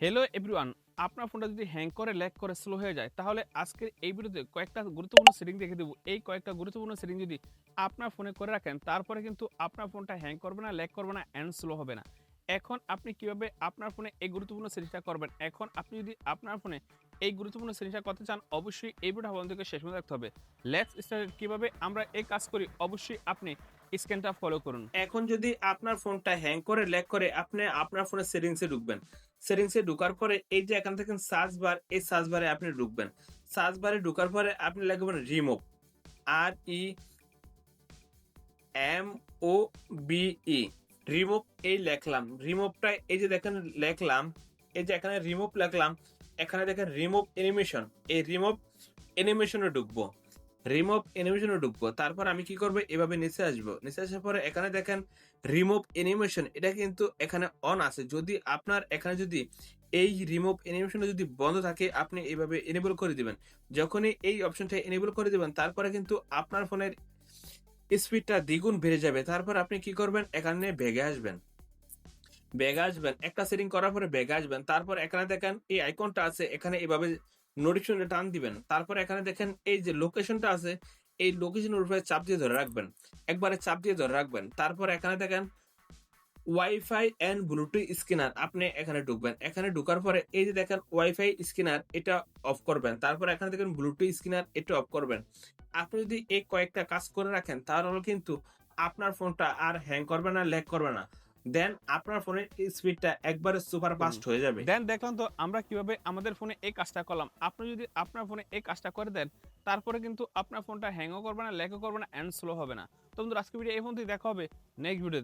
Hello everyone আপনার ফোনটা যদি হ্যাং করে ল্যাগ করে স্লো হয়ে যায়, তাহলে আজকের এই ভিডিওতে কয়েকটা গুরুত্বপূর্ণ সেটিং দেখে দেবো। এই কয়েকটা গুরুত্বপূর্ণ সেটিং যদি আপনার ফোনে করে রাখেন, তারপরে কিন্তু আপনার ফোনটা হ্যাং করবে না ল্যাক করবে না অ্যান্ড স্লো হবে না। এখন আপনি কীভাবে আপনার ফোনে এই গুরুত্বপূর্ণ সেটিংটা করবেন? এখন আপনি যদি আপনার ফোনে এই গুরুত্বপূর্ণ সেটিংটা করতে চান, অবশ্যই এই ভিডিওটা বন্ধ থেকে শেষ পর্যন্ত রাখতে হবে। লেটস স্টার্ট কীভাবে আমরা এই কাজ করি, অবশ্যই আপনি স্ক্যানটা ফলো করুন। এখন যদি আপনার ফোনটা হ্যাং করে ল্যাক করে, আপনি আপনার ফোনের সেটিংসে ঢুকবেন। সেটিংসে ঢোকার পরে এই যে এখান থেকে সার্চ বার এই সার্চ বারে আপনি ঢুকবেন। সার্চ বারে ঢোকার পরে আপনি লিখবেন remove R E M O V E remove এই লেখলাম। রিমুভটা এই যে দেখেন লেখলাম, এই যে এখানে রিমুভ লেখলাম, এখানে দেখেন রিমুভ অ্যানিমেশন এই রিমুভ অ্যানিমেশনে ঢুকবো। রিমুভ অ্যানিমেশনে ঢুকবো। তারপর আমি কি করব? এভাবে নিচে আসব। নিচে আসার পরে এখানে দেখেন রিমুভ অ্যানিমেশন এটা কিন্তু এখানে অন আছে। যদি আপনার এখানে যদি এই রিমুভ অ্যানিমেশনটা যদি বন্ধ থাকে, আপনি এইভাবে এনেবল করে দিবেন। যখনই এই অপশনটা এনেবল করে দিবেন, তারপরে কিন্তু আপনার ফোনের স্পিডটা দ্বিগুণ বেড়ে যাবে। তারপর আপনি কি করবেন? এখানে ভেগে আসবেন। বেগে আসবেন। একটা সেটিং করার পরে বেগে আসবেন। তারপর এখানে দেখেন এই আইকনটা আছে। এখানে এভাবে নোটিফিকেশনটা টান দিবেন। তারপর এখানে দেখেন এই যে লোকেশনটা আছে, এই লোকেশনের উপরে চাপ দিয়ে ধরে রাখবেন। একবারে চাপ দিয়ে ধরে রাখবেন। তারপর এখানে দেখেন ওয়াইফাই এন্ড ব্লুটুথ স্ক্যানার আপনি এখানে ঢুকবেন। এখানে ঢোকার পরে এই যে দেখেন ওয়াইফাই স্ক্যানার এটা অফ করবেন। তারপর এখানে দেখেন ব্লুটুথ স্ক্যানার এটা অফ করবেন। আপনি যদি এই কয়েকটা কাজ করে রাখেন, তাহলে কিন্তু আপনার ফোনটা আর হ্যাং করবে না ল্যাগ করবে না। দেন আপনার ফোনের স্পিডটা একবারে সুপার ফাস্ট হয়ে যাবে। দেন দেখলাম তো আমরা কীভাবে আমাদের ফোনে এই কাজটা করলাম। আপনি যদি আপনার ফোনে এই কাজটা করে দেন তারপরে কিন্তু আপনার ফোনটা হ্যাংও করবে না ল্যাগও করবে না অ্যান্ড স্লো হবে না। তো বন্ধুরা আজকে ভিডিও এই ফোন থেকে দেখা হবে নেক্সট ভিডিও